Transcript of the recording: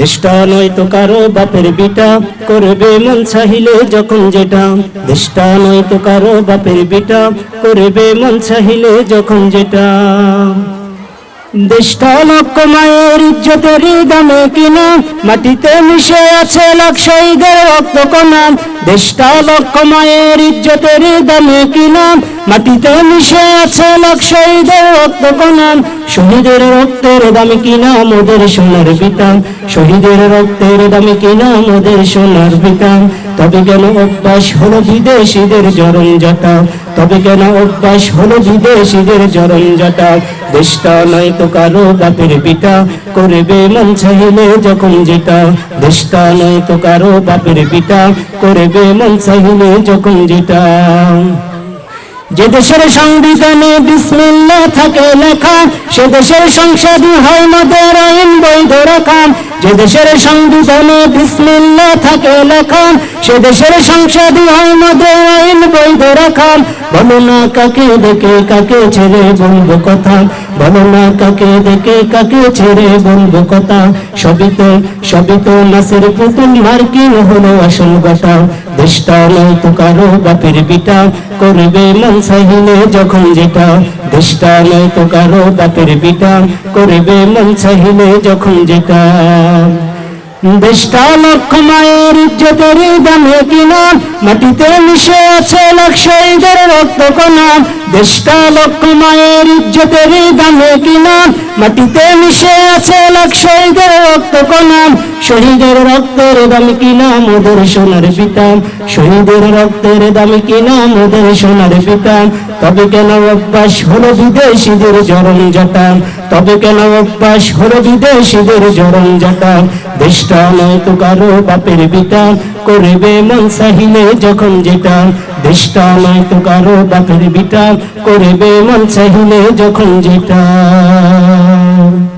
দেশটা নয় তো কারও বাপের বিটা। করবে মন চাহিলে যখন যেটা। দেশটা নয় তো কারও বাপের বিটা। করবে মন চাহিলে যখন যেটা। দেশটা লক্ষ মায়ের ইজ্জতের দামে কিনা, মাটিতে মিশে আছে লাখ শহীদের রক্ত কণা। দেশটা লক্ষ মায়ের ইজ্জতের দামে কিনা, মাটিতে মিশে আছে লাখ শহীদের রক্ত কণা। শহীদের রক্তের দামে কিনা মোদের সোনার বিতাম শহীদের রক্তের দামে কিনা মোদের সোনার বিতাম তবে কেন অভ্যাস হলো বিদেশিদের জরম জাতা তবে কেন অভ্যাস হলো বিদেশিদের জরম জাতা দেশটা নয় তো কারও বাপের পিতা। করবে মন চাইলে যখন যেটা। দেশটা নয় তো কারও বাপের পিতা। করবে মন চাইলে যখন যেটা। যে দেশের সংবিধানে বিসমিল্লাহ থাকে লেখা, সে দেশের সংসদ হয় মদের যে দেশের সংবিধানে বিসমিল্লা থাকে লেখান, সে দেশের সংসদে হয় মদের আইন বৈধ রাখান। বলো না কাকে দেখে, কাকে ছেড়ে বলব কথা? বলো না কাকে দেখে, কাকে ছেড়ে বলব কথা? সবিত সবিত নাসের পুতুল মার্কিন হলো আসল কথা দেশটা নয় তো কারও বাপের বিটা করবে মন যখন যেটা। তো কারও বাপের করবে মন যখন যেটা। দেশটা লক্ষ মায়ের ইজ্জতের দামে কিনা, মাটিতে মিশে আছে শহীদের রক্ত কণা। দেশটা লক্ষ মায়ের ইজ্জতের দামে কিনা, মাটিতে মিশে আছে লাখ শহীদের রক্ত কণা শহীদের রক্তের দাম কিনা মোদের সোনার পিতাম? শহীদের রক্তের দাম কিনা মোদের সোনার পিতাম? তবে কেন অভ্যাস হলো বিদেশিদের জরম জাতাম তবে কেন অভ্যাস হলো বিদেশিদের জরম জাতাম দেশটা নয় তো কারও বাপের বিটা করবে মন চাহিলে যখন যেটা দেশটা নয় তো কারও বাপের বিটা করবে মন চাহিলে যখন যেটা